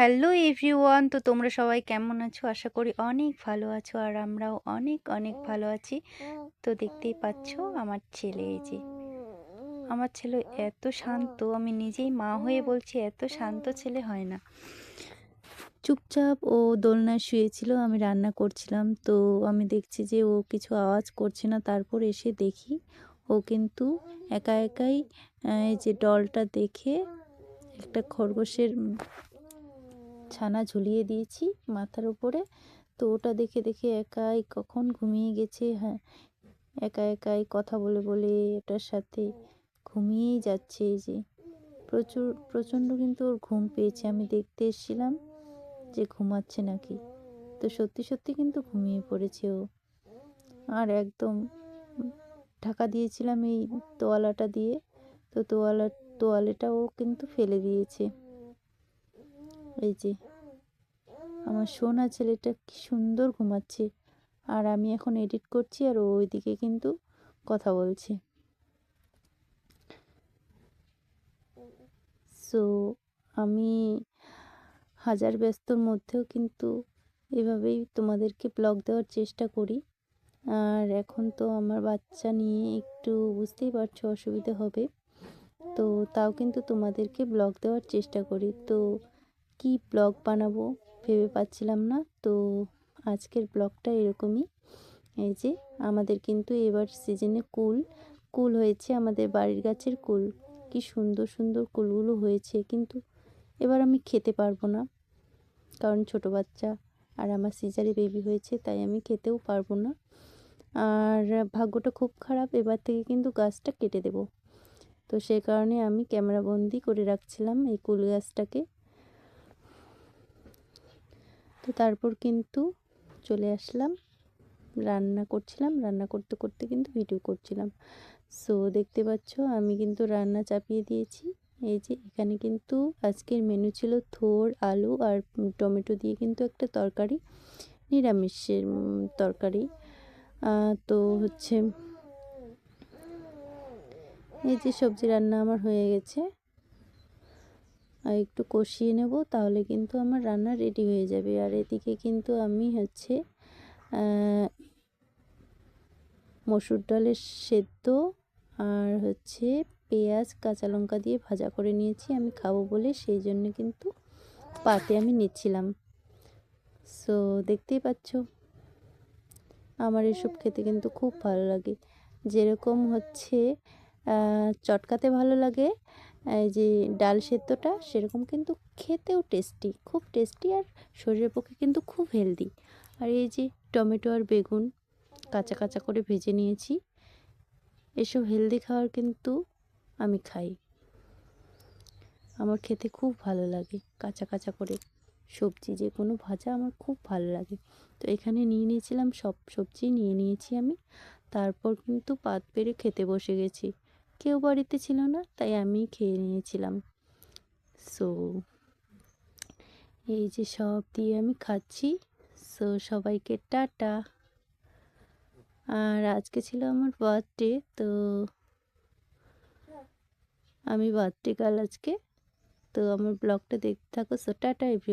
Hello everyone, তো তোমরা সবাই কেমন আছো? আশা করি অনেক ভালো আছো আর আমরাও অনেক অনেক ভালো আছি। তো দেখতেই পাচ্ছ আমার ছেলে এই যে, আমার ছেলে এত শান্ত, আমি নিজেই মা হয়ে বলছি এত শান্ত ছেলে হয় না। চুপচাপ ও দোলনায় শুয়েছিল, আমি রান্না করছিলাম, তো আমি দেখছি যে ও কিছু আওয়াজ করছে না, তারপর এসে দেখি ও কিন্তু একা একাই এই যে ডলটা দেখে একটা খরগোশের ছানা ঝুলিয়ে দিয়েছি মাথার উপরে। তো ওটা দেখে দেখে একাই কখন ঘুমিয়ে গেছে হ্যাঁ একা একাই কথা বলে বলে এটার সাথে ঘুমিয়েই যাচ্ছে এই যে। প্রচুর, প্রচণ্ড কিন্তু ওর ঘুম পেয়েছে। আমি দেখতে এসেছিলাম যে ঘুমাচ্ছে নাকি। তো সত্যি সত্যি কিন্তু ঘুমিয়ে পড়েছে ও। আর একদম ঢাকা দিয়েছিলাম এই তোয়ালাটা দিয়ে। তো তোয়ালা, তোয়ালেটাও কিন্তু ফেলে দিয়েছে। এই যে, আমার সোনা ছেলেটা কি সুন্দর ঘুমাচ্ছে। আর আমি এখন এডিট করছি আর ওইদিকে কিন্তু কথা বলছে। সো আমি হাজার ব্যস্তর মধ্যেও কিন্তু এভাবেই তোমাদেরকে ব্লগ দেওয়ার চেষ্টা করি। আর এখন তো আমার বাচ্চা নিয়ে একটু বুঝতেই পারছ অসুবিধা হবে। তো তাও কিন্তু তোমাদেরকে ব্লগ দেওয়ার চেষ্টা করি। তো কি ব্লগ বানাবো ভেবে পাচ্ছিলাম না। তো আজকের ব্লগটা এরকমই। এই যে আমাদের কিন্তু এবার সিজনে কুল। কুল হয়েছে আমাদের বাড়ির গাছের কুল। কি সুন্দর সুন্দর কুলগুলো হয়েছে। কিন্তু এবার আমি খেতে পারব না। কারণ ছোট বাচ্চা আর আমার সিজারে বেবি হয়েছে, তাই আমি খেতেও পারব না। আর ভাগ্যটা খুব খারাপ, এবার থেকে কিন্তু গাছটা কেটে দেব। তো সে কারণে আমি ক্যামেরা বন্দি করে রাখছিলাম এই কুল গাছটাকে। তো তারপর কিন্তু চলে আসলাম। রান্না করছিলাম, রান্না করতে করতে কিন্তু ভিডিও করছিলাম। সো দেখতে পাচ্ছ, আমি কিন্তু রান্না চাপিয়ে দিয়েছি। এই যে, এখানে কিন্তু আজকের মেনু ছিল থোর, আলু আর টমেটো দিয়ে কিন্তু একটা তরকারি, নিরামিষের তরকারি। তো হচ্ছে এই যে সবজি রান্না আমার হয়ে গেছে। আর একটু কষিয়ে নেব, তাহলে কিন্তু আমার রান্না রেডি হয়ে যাবে। আর এদিকে কিন্তু আমি হচ্ছে মসুর ডালের সেদ্ধ আর হচ্ছে পেঁয়াজ, কাঁচা লঙ্কা দিয়ে ভাজা করে নিয়েছি, আমি খাব বলে। সেই জন্য কিন্তু পাতে আমি নিচ্ছিলাম। সো দেখতেই পাচ্ছ, আমার এসব খেতে কিন্তু খুব ভালো লাগে। যেরকম হচ্ছে চটকাতে ভালো লাগে যে ডাল সেদ্ধটা সেরকম কিন্তু খেতেও টেস্টি খুব টেস্টি আর শরীরের পক্ষে কিন্তু খুব হেলদি আর এই যে টমেটো আর বেগুন কাঁচা কাঁচা করে ভেজে নিয়েছি, এসব হেলদি খাওয়ার কিন্তু আমি খাই। আমার খেতে খুব ভালো লাগে কাঁচা কাঁচা করে সবজি যে কোনো ভাজা আমার খুব ভালো লাগে। তো এখানে নিয়ে নিয়েছিলাম সব সবজি, নিয়ে নিয়েছি আমি। তারপর কিন্তু পাত পেরে খেতে বসে গেছি। কেউ বাড়িতে ছিল না, তাই আমি খেয়ে নিয়েছিলাম। সো এই যে সব দিয়ে আমি খাচ্ছি। সো সবাইকে টাটা। আর আজকে ছিল আমার বার্থডে তো আমি বার্থডে কাল আজকে। তো আমার ব্লগটা দেখতে থাকো। So tata